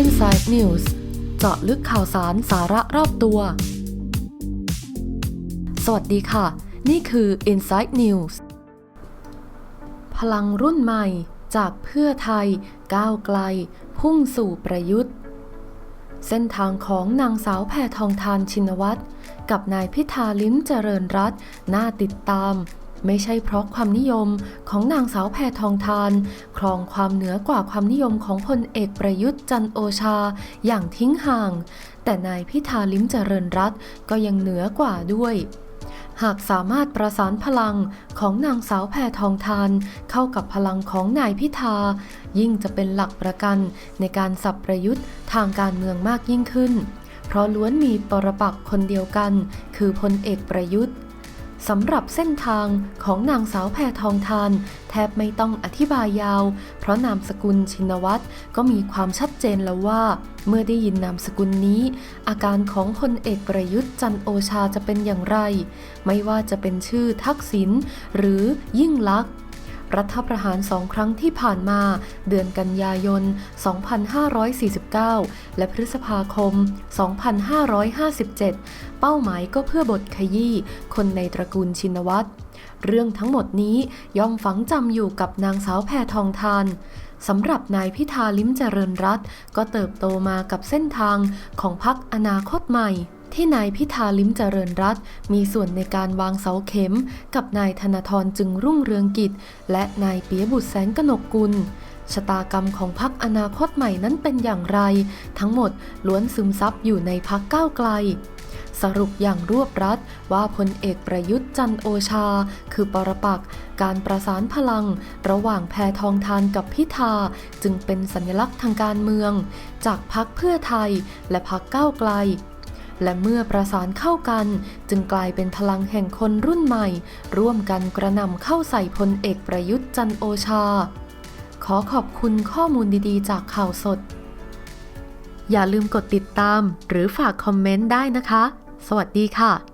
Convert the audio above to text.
Inside News เจาะลึกข่าวสารสาระรอบตัว สวัสดีค่ะ นี่คือ Inside News พลังรุ่นใหม่จากเพื่อไทยก้าวไกล พุ่งสู่ประยุทธ์ เส้นทางของนางสาวแพทองทานชินวัตรกับนายพิธาลิ้มเจริญรัตน์น่าติดตาม ไม่ใช่เพราะความนิยมของนางสาวแพทองทาน ครองความเหนือกว่าความนิยมของพลเอกประยุทธ์จันโอชาอย่างทิ้งห่าง แต่นายพิธาลิ้มเจริญรัตก็ยังเหนือกว่าด้วยหากสามารถประสานพลังของนางสาวแพทองทาน เข้ากับพลังของนายพิธา ยิ่งจะเป็นหลักประกันในการสับประยุทธ์ทางการเมืองมากยิ่งขึ้น เพราะล้วนมีปรปักษ์คนเดียวกัน คือพลเอกประยุทธ์ สำหรับเส้นทางของนางสาวแพทองทาน แทบไม่ต้องอธิบายยาว เพราะนามสกุลชินวัตรก็มีความชัดเจนแล้วว่า เมื่อได้ยินนามสกุลนี้ อาการของพลเอกประยุทธ์จันโอชาจะเป็นอย่างไร ไม่ว่าจะเป็นชื่อทักษิณหรือยิ่งลักษณ์ รัฐประหารสองครั้งที่ผ่านมา เดือนกันยายน 2549 และพฤษภาคม 2557 เป้าหมายก็เพื่อบทขยี้คนในตระกูลชินวัตรเรื่องทั้งหมดนี้ย่อมฝังจำอยู่กับนางสาวแพทองทานสำหรับนายพิธาลิ้มเจริญรัตก็เติบโตมากับเส้นทางของพรรคอนาคตใหม่ ที่นายพิธาลิ้มเจริญรัตน์มีส่วนในการวางเสาเข็ม กับนายธนาธรจึงรุ่งเรืองกิจ และนายเปียบุตรแสนกนกกุลชะตากรรมของพรรคอนาคตใหม่นั้นเป็นอย่างไร ทั้งหมดล้วนซึมซับอยู่ในพรรคก้าวไกล สรุปอย่างรวบรัดว่าพลเอกประยุทธ์จันโอชา คือปรปักษ์การประสานพลัง ระหว่างแพทองทานกับพิธา จึงเป็นสัญลักษณ์ทางการเมือง จากพรรคเพื่อไทยและพรรคก้าวไกล และเมื่อประสานเข้ากัน จึงกลายเป็นพลังแห่งคนรุ่นใหม่ ร่วมกันกระหน่ำเข้าใส่พลเอกประยุทธ์จันโอชา ขอขอบคุณข้อมูลดีๆ จากข่าวสด อย่าลืมกดติดตาม หรือฝากคอมเมนต์ได้นะคะ สวัสดีค่ะ